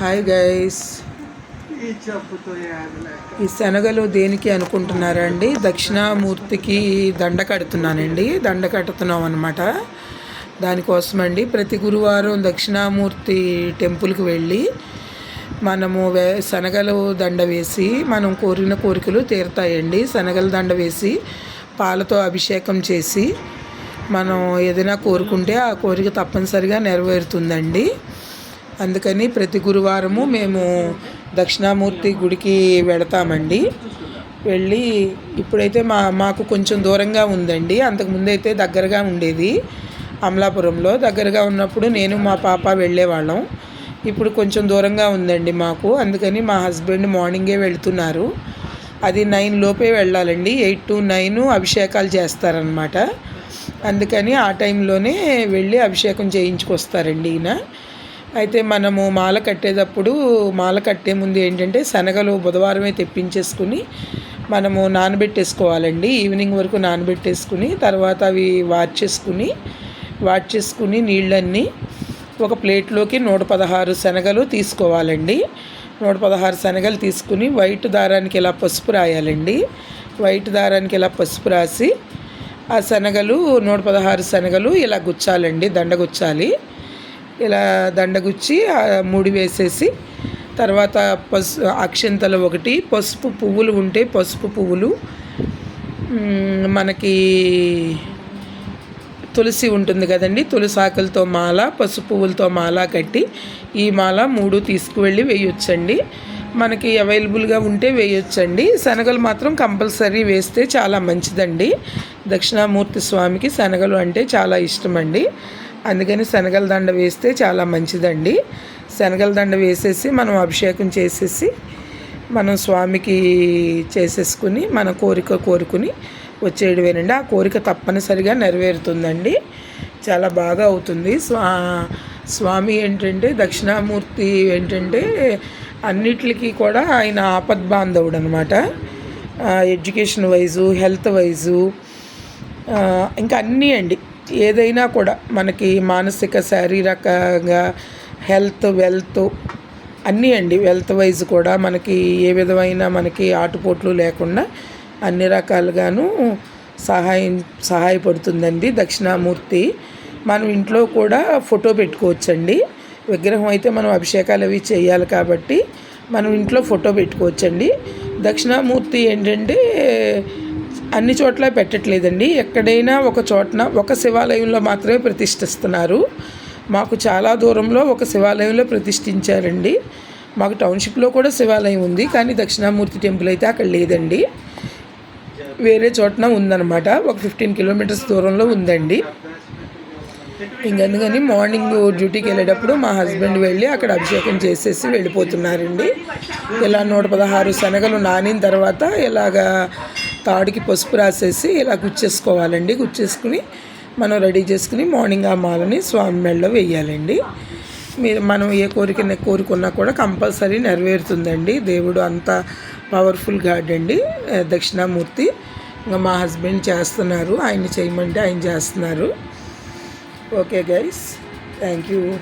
Hi guys ఈ శనగలు దేనికి అనుకుంటున్నారండి? దక్షిణామూర్తికి దండ కడుతున్నానండి. దండ కడుతున్నాం అనమాట దానికోసమండి ప్రతి గురువారం దక్షిణామూర్తి టెంపుల్కి వెళ్ళి మనము వే శనగలు దండ వేసి మనం కోరిన కోరికలు తీరుతాయండి. శనగలు దండ వేసి పాలతో అభిషేకం చేసి మనం ఏదైనా కోరుకుంటే ఆ కోరిక తప్పనిసరిగా నెరవేరుతుందండి. అందుకని ప్రతి గురువారము మేము దక్షిణామూర్తి గుడికి వెళతామండి. వెళ్ళి ఇప్పుడైతే మా మాకు కొంచెం దూరంగా ఉందండి. అంతకుముందైతే అయితే దగ్గరగా ఉండేది. అమలాపురంలో దగ్గరగా ఉన్నప్పుడు నేను మా పాప వెళ్ళేవాళ్ళం. ఇప్పుడు కొంచెం దూరంగా ఉందండి మాకు. అందుకని మా హస్బెండ్ మార్నింగే వెళ్తున్నారు. అది నైన్ లోపే వెళ్ళాలండి. ఎయిట్ టు నైన్ అభిషేకాలు చేస్తారనమాట అందుకని ఆ టైంలోనే వెళ్ళి అభిషేకం చేయించుకొస్తారండి ఈయన. అయితే మనము మాల కట్టేటప్పుడు మాల కట్టే ముందు ఏంటంటే శనగలు బుధవారమే తెప్పించేసుకుని మనము నానబెట్టేసుకోవాలండి. ఈవినింగ్ వరకు నానబెట్టేసుకుని తర్వాత అవి వార్చేసుకుని వార్చేసుకుని నీళ్ళన్నీ ఒక ప్లేట్లోకి నూట పదహారు శనగలు తీసుకోవాలండి. నూట పదహారు శనగలు తీసుకుని వైట్ దారానికి ఇలా పసుపు రాయాలండి. వైట్ దారానికి ఇలా పసుపు రాసి ఆ శనగలు నూట పదహారు శనగలు ఇలా గుచ్చాలండి దండ గుచ్చాలి ఇలా దండగుచ్చి ముడి వేసేసి తర్వాత పసు అక్షంతలు ఒకటి పసుపు పువ్వులు ఉంటే పసుపు పువ్వులు మనకి తులసి ఉంటుంది కదండి తులసి ఆకులతో మాల పసుపు పువ్వులతో మాల కట్టి ఈ మాల మూడు తీసుకువెళ్ళి వేయొచ్చండి. మనకి అవైలబుల్గా ఉంటే వేయొచ్చండి. శనగలు మాత్రం కంపల్సరీ వేస్తే చాలా మంచిదండి. దక్షిణామూర్తి స్వామికి శనగలు అంటే చాలా ఇష్టమండి. అందుకని శనగల దండ వేస్తే చాలా మంచిదండి. శనగల దండ వేసేసి మనం అభిషేకం చేసేసి మనం స్వామికి చేసేసుకుని మన కోరిక కోరుకుని వచ్చేయడమేనండి ఆ కోరిక తప్పనిసరిగా నెరవేరుతుందండి. చాలా బాగా అవుతుంది. స్వా స్వామి ఏంటంటే దక్షిణామూర్తి ఏంటంటే అన్నిటికీ కూడా ఆయన ఆపద్బాంధవుడు అనమాట ఎడ్యుకేషన్ వైజు హెల్త్ వైజు ఇంకా అన్నీ అండి. ఏదైనా కూడా మనకి మానసిక శారీరకంగా హెల్త్ వెల్త్ అన్నీ అండి. వెల్త్ వైజ్ కూడా మనకి ఏ విధమైన మనకి ఆటుపోట్లు లేకుండా అన్ని రకాలుగాను సహాయం సహాయపడుతుందండి దక్షిణామూర్తి. మనం ఇంట్లో కూడా ఫోటో పెట్టుకోవచ్చండి. విగ్రహం అయితే మనం అభిషేకాలు అవి చేయాలి కాబట్టి మనం ఇంట్లో ఫోటో పెట్టుకోవచ్చండి. దక్షిణామూర్తి ఏంటంటే అన్ని చోట్ల పెట్టట్లేదండి. ఎక్కడైనా ఒక చోటన ఒక శివాలయంలో మాత్రమే ప్రతిష్ఠిస్తున్నారు. మాకు చాలా దూరంలో ఒక శివాలయంలో ప్రతిష్ఠించారండి. మాకు టౌన్షిప్లో కూడా శివాలయం ఉంది. కానీ దక్షిణామూర్తి టెంపుల్ అయితే అక్కడ లేదండి. వేరే చోటన ఉందన్నమాట. ఒక ఫిఫ్టీన్ కిలోమీటర్స్ దూరంలో ఉందండి. ఇంకందుకని మార్నింగ్ డ్యూటీకి వెళ్ళేటప్పుడు మా హస్బెండ్ వెళ్ళి అక్కడ అభిషేకం చేసేసి వెళ్ళిపోతున్నారండి. ఇలా నూట పదహారు శనగలు నానిన తర్వాత ఇలాగా తాడుకి పసుపు రాసేసి ఇలా గుచ్చేసుకోవాలండి. గుచ్చేసుకుని మనం రెడీ చేసుకుని మార్నింగ్ ఆ మాలని స్వామి మెడలో వేయాలండి. మీరు మనం ఏ కోరిక కోరుకున్నా కూడా కంపల్సరీ నెరవేరుతుందండి. దేవుడు అంత పవర్ఫుల్ గాడ్ అండి. దక్షిణామూర్తి. ఇంకా మా హస్బెండ్ చేస్తున్నారు. ఆయన చేయమంటే ఆయన చేస్తున్నారు. Okay guys. Thank you.